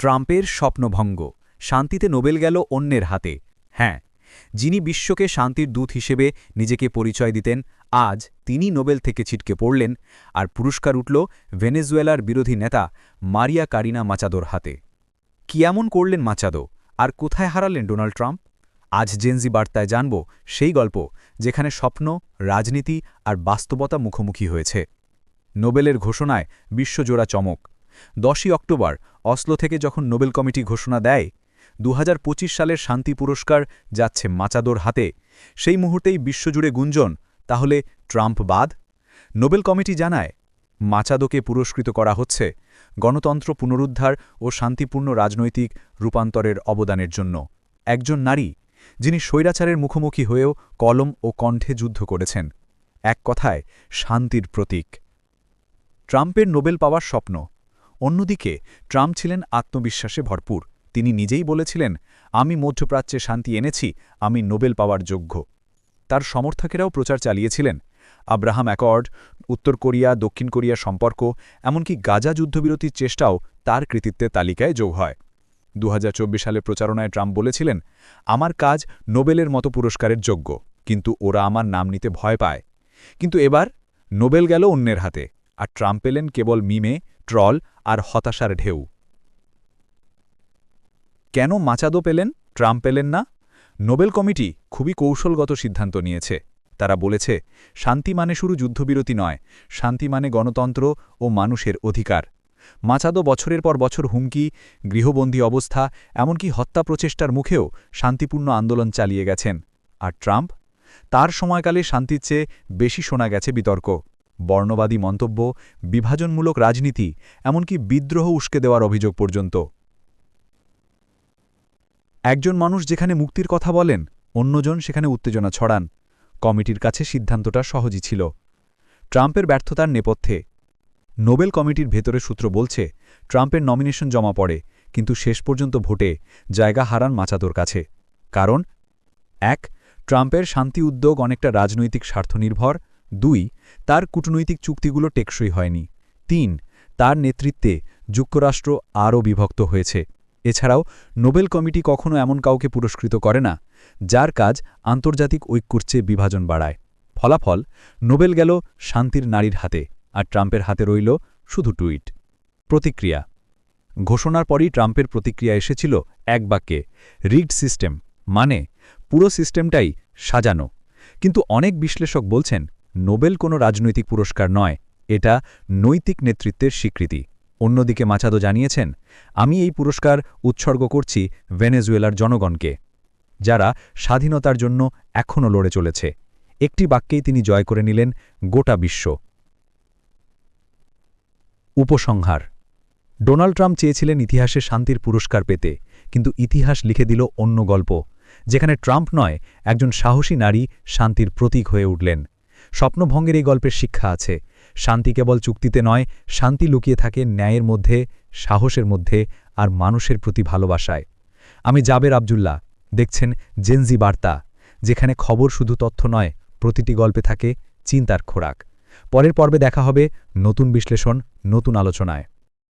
ট্রাম্পের স্বপ্নভঙ্গ। শান্তিতে নোবেল গেল অন্যের হাতে। হ্যাঁ যিনি বিশ্বকে শান্তির দূত হিসেবে নিজেকে পরিচয় দিতেন, আজ তিনি নোবেল থেকে ছিটকে পড়লেন আর পুরস্কার উঠল ভেনেজুয়েলার বিরোধী নেতা মারিয়া কারিনা মাচাদোর হাতে। কি এমন করলেন মাচাদো? আর কোথায় হারালেন ডোনাল্ড ট্রাম্প? আজ জেনজি বার্তায় জানব সেই গল্প যেখানে স্বপ্ন, রাজনীতি আর বাস্তবতা মুখোমুখি হয়েছে। নোবেলের ঘোষণায় বিশ্বজোড়া চমক। দশই অক্টোবর, অসলো থেকে যখন নোবেল কমিটি ঘোষণা দেয় দু হাজার পঁচিশ সালের শান্তি পুরস্কার যাচ্ছে মাচাদোর হাতে। সেই মুহূর্তেই বিশ্বজুড়ে গুঞ্জন, তাহলে ট্রাম্প বাদ? নোবেল কমিটি জানায়, মাচাদোকে পুরস্কৃত করা হচ্ছে গণতন্ত্র পুনরুদ্ধার ও শান্তিপূর্ণ রাজনৈতিক রূপান্তরের অবদানের জন্য। একজন নারী, যিনি স্বৈরাচারের মুখোমুখি হয়েও কলম ও কণ্ঠে যুদ্ধ করেছেন। এক কথায়, শান্তির প্রতীক। ট্রাম্পের নোবেল পাওয়ার স্বপ্ন অন্যদিকে, ট্রাম্প ছিলেন আত্মবিশ্বাসে ভরপুর। তিনি নিজেই বলেছিলেন, আমি মধ্যপ্রাচ্যে শান্তি এনেছি, আমি নোবেল পাওয়ার যোগ্য। তার সমর্থকেরাও প্রচার চালিয়েছিলেন। আব্রাহাম অ্যাকর্ড, উত্তর কোরিয়া, দক্ষিণ কোরিয়া সম্পর্ক, এমনকি গাজা যুদ্ধবিরতির চেষ্টাও তার কৃতিত্বের তালিকায় যোগ হয়। দুহাজার চব্বিশ সালে প্রচারণায় ট্রাম্প বলেছিলেন, আমার কাজ নোবেলের মতো পুরস্কারের যোগ্য, কিন্তু ওরা আমার নাম নিতে ভয় পায়। কিন্তু এবার নোবেল গেল অন্যের হাতে, আর ট্রাম্প পেলেন কেবল মিমে ট্রল আর হতাশার ঢেউ। কেন মাচাদো পেলেন, ট্রাম্প পেলেন না? নোবেল কমিটি খুবই কৌশলগত সিদ্ধান্ত নিয়েছে। তারা বলেছে, শান্তি মানে শুরু যুদ্ধবিরতি নয়, শান্তি মানে গণতন্ত্র ও মানুষের অধিকার। মাচাদো বছরের পর বছর হুমকি, গৃহবন্দী অবস্থা, এমনকি হত্যা প্রচেষ্টার মুখেও শান্তিপূর্ণ আন্দোলন চালিয়ে গেছেন। আর ট্রাম্প? তার সময়কালে শান্তির চেয়ে বেশি শোনা গেছে বিতর্ক। বর্ণবাদী মন্তব্য, বিভাজনমূলক রাজনীতি, এমনকি বিদ্রোহ উস্কে দেওয়ার অভিযোগ পর্যন্ত। একজন মানুষ যেখানে মুক্তির কথা বলেন, অন্যজন সেখানে উত্তেজনা ছড়ান। কমিটির কাছে সিদ্ধান্তটা সহজই ছিল। ট্রাম্পের ব্যর্থতার নেপথ্যে। নোবেল কমিটির ভেতরে সূত্র বলছে, ট্রাম্পের নমিনেশন জমা পড়ে, কিন্তু শেষ পর্যন্ত ভোটে জায়গা হারান মাচাদোর কাছে। কারণ, এক, ট্রাম্পের শান্তি উদ্যোগ অনেকটা রাজনৈতিক স্বার্থনির্ভর দুই, তার কূটনৈতিক চুক্তিগুলো টেকসই হয়নি। তিন, তার নেতৃত্বে যুক্তরাষ্ট্র আরও বিভক্ত হয়েছে। এছাড়াও, নোবেল কমিটি কখনও এমন কাউকে পুরস্কৃত করে না, যার কাজ আন্তর্জাতিক ঐক্যর চেয়ে বিভাজন বাড়ায়। ফলাফল, নোবেল গেল শান্তির নারীর হাতে, আর ট্রাম্পের হাতে রইল শুধু টুইট। প্রতিক্রিয়া, ঘোষণার পরই ট্রাম্পের প্রতিক্রিয়া এসেছিল এক বাক্যে রিগড সিস্টেম মানে পুরো সিস্টেমটাই সাজানো। কিন্তু অনেক বিশ্লেষক বলছেন নোবেল কোনো রাজনৈতিক পুরস্কার নয়, এটা নৈতিক নেতৃত্বের স্বীকৃতি। অন্যদিকে মাচাদো জানিয়েছেন, আমি এই পুরস্কার উৎসর্গ করছি ভেনেজুয়েলার জনগণকে, যারা স্বাধীনতার জন্য এখনও লড়ে চলেছে। একটি বাক্যেই তিনি জয় করে নিলেন গোটা বিশ্ব। উপসংহার। ডোনাল্ড ট্রাম্প চেয়েছিলেন ইতিহাসে শান্তির পুরস্কার পেতে, কিন্তু ইতিহাস লিখে দিল অন্য গল্প, যেখানে ট্রাম্প নয়, একজন সাহসী নারী শান্তির প্রতীক হয়ে উঠলেন। স্বপ্নভঙ্গের এই গল্পের শিক্ষা আছে। শান্তি কেবল চুক্তিতে নয়, শান্তি লুকিয়ে থাকে ন্যায়ের মধ্যে, সাহসের মধ্যে আর মানুষের প্রতি ভালোবাসায়। আমি জাবের আবদুল্লাহ, দেখছেন জেনজি বার্তা, যেখানে খবর শুধু তথ্য নয়, প্রতিটি গল্পে থাকে চিন্তার খোরাক। পরের পর্বে দেখা হবে নতুন বিশ্লেষণ, নতুন আলোচনায়।